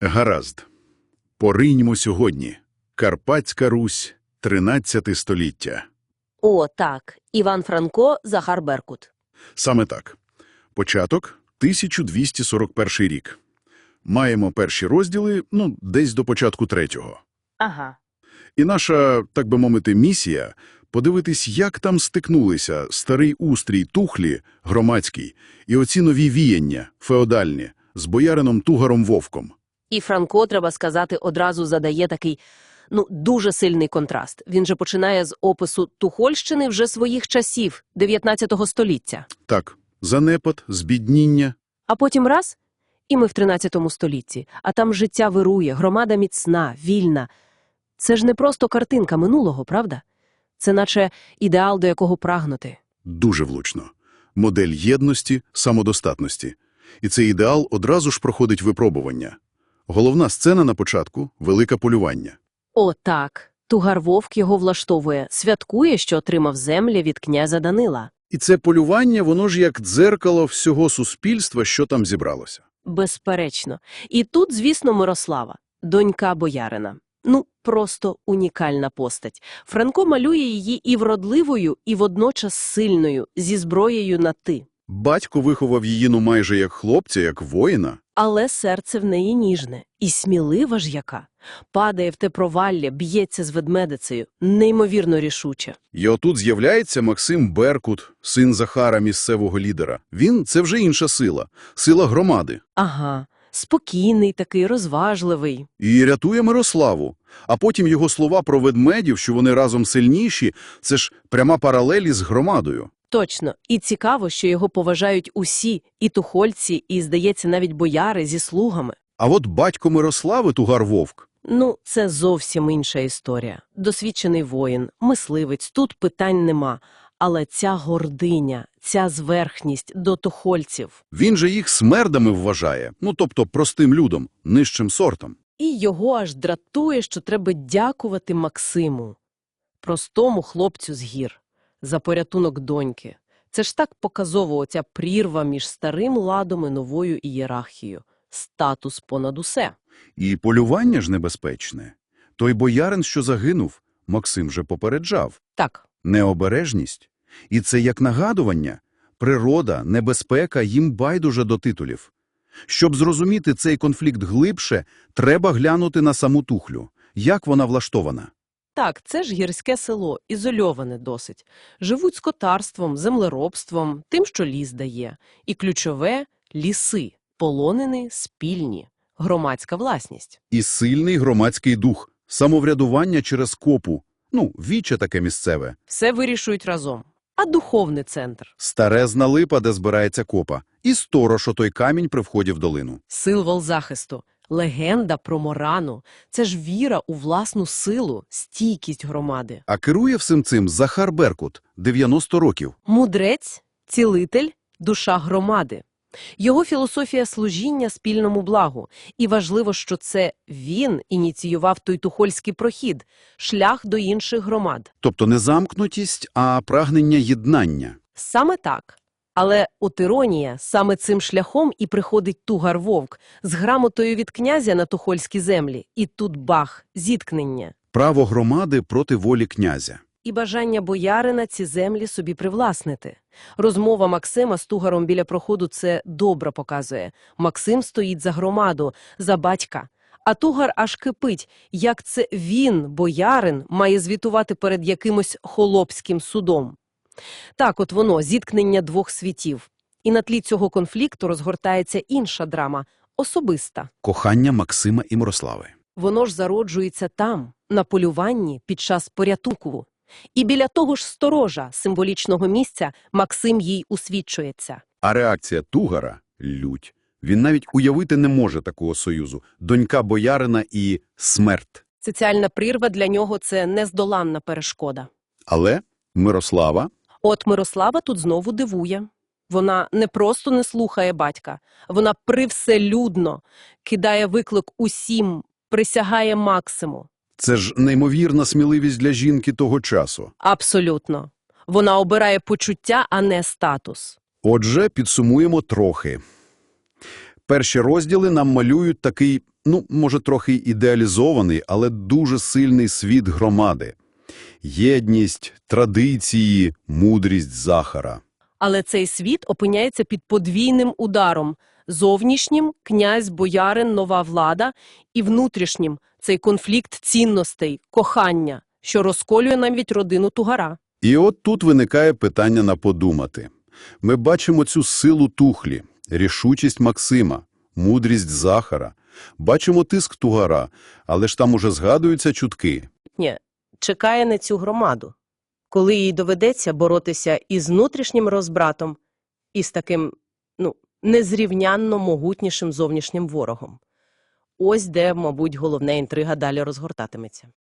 Гаразд. Пориньмо сьогодні. Карпатська Русь, 13 століття. О, так. Іван Франко, Захар Беркут. Саме так. Початок – 1241 рік. Маємо перші розділи, ну, десь до початку третього. Ага. І наша, так би мовити, місія – подивитись, як там стикнулися старий устрій Тухлі, громадський, і оці нові віяння, феодальні, з боярином Тугаром Вовком. І Франко, треба сказати, одразу задає такий, ну, дуже сильний контраст. Він же починає з опису Тухольщини вже своїх часів, 19 століття. Так, занепад, збідніння. А потім раз – і ми в 13 столітті. А там життя вирує, громада міцна, вільна. Це ж не просто картинка минулого, правда? Це наче ідеал, до якого прагнути. Дуже влучно. Модель єдності, самодостатності. І цей ідеал одразу ж проходить випробування. Головна сцена на початку – велике полювання. О, так. Тугар Вовк його влаштовує, святкує, що отримав землі від князя Данила. І це полювання, воно ж як дзеркало всього суспільства, що там зібралося. Безперечно. І тут, звісно, Мирослава, донька боярина. Ну, просто унікальна постать. Франко малює її і вродливою, і водночас сильною, зі зброєю на «ти». Батько виховав її ну майже як хлопця, як воїна. Але серце в неї ніжне. І смілива ж яка. Падає в те провалля, б'ється з ведмедицею. Неймовірно рішуче. І отут з'являється Максим Беркут, син Захара, місцевого лідера. Він – це вже інша сила, сила громади. Ага, спокійний такий, розважливий. І рятує Мирославу. А потім його слова про ведмедів, що вони разом сильніші, це ж пряма паралель із громадою. Точно. І цікаво, що його поважають усі, і тухольці, і, здається, навіть бояри зі слугами. А от батько Мирослави, Тугар Вовк, Ну, це зовсім інша історія. Досвідчений воїн, мисливець, тут питань нема. Але ця гординя, ця зверхність до тухольців. він же їх смердами вважає, ну тобто простим людом, нижчим сортом. І його аж дратує, що треба дякувати Максиму, простому хлопцю з гір, за порятунок доньки. Це ж так показово оця прірва між старим ладом і новою ієрархією. Статус понад усе. І полювання ж небезпечне. Той боярин, що загинув, Максим же попереджав. Так, Необережність. І це як нагадування. Природа, небезпека їм байдуже до титулів. Щоб зрозуміти цей конфлікт глибше, треба глянути на саму тухлю. Як вона влаштована? Так, це ж гірське село, ізольоване досить. Живуть скотарством, землеробством, тим, що ліс дає. І ключове – ліси, полонини спільні, громадська власність. І сильний громадський дух, самоврядування через копу. Ну, віче таке місцеве. Все вирішують разом. А духовний центр? Старезна липа, де збирається копа. І сторож отой камінь при вході в долину. Символ захисту, легенда про Морану – це ж віра у власну силу, стійкість громади. А керує всім цим Захар Беркут, 90 років. Мудрець, цілитель, душа громади. Його філософія служіння спільному благу. І важливо, що це він ініціював той тухольський прохід, шлях до інших громад. Тобто не замкнутість, а прагнення єднання. Саме так. Але от іронія, саме цим шляхом і приходить Тугар Вовк з грамотою від князя на тухольські землі. І тут бах, зіткнення. Право громади проти волі князя. І бажання боярина ці землі собі привласнити. Розмова Максима з Тугаром біля проходу це добре показує. Максим стоїть за громаду, за батька. А Тугар аж кипить, як це він, боярин, має звітувати перед якимось холопським судом. Так от воно, зіткнення двох світів. І на тлі цього конфлікту розгортається інша драма – особиста. Кохання Максима і Мирослави. Воно ж зароджується там, на полюванні під час порятунку. І біля того ж сторожа, символічного місця, Максим їй усвідчується. А реакція Тугара – лють. Він навіть уявити не може такого союзу. Донька боярина і смерть. Соціальна прірва для нього – це нездоланна перешкода. Але Мирослава От Мирослава тут знову дивує. Вона не просто не слухає батька, вона привселюдно кидає виклик усім, присягає Максиму. – це ж неймовірна сміливість для жінки того часу. Абсолютно. Вона обирає почуття, а не статус. Отже, підсумуємо трохи. Перші розділи нам малюють такий, ну, може, трохи ідеалізований, але дуже сильний світ громади. Єдність, традиції, мудрість Захара. Але цей світ опиняється під подвійним ударом – зовнішнім – князь, боярин, нова влада, і внутрішнім – цей конфлікт цінностей, кохання, що розколює навіть родину Тугара. І от тут виникає питання на подумати. Ми бачимо цю силу Тухлі, рішучість Максима, мудрість Захара, бачимо тиск Тугара, але ж там уже згадуються чутки. Ні, чекає на цю громаду, коли їй доведеться боротися із внутрішнім розбратом, і з таким, ну, незрівнянно могутнішим зовнішнім ворогом. Ось де, мабуть, головна інтрига далі розгортатиметься.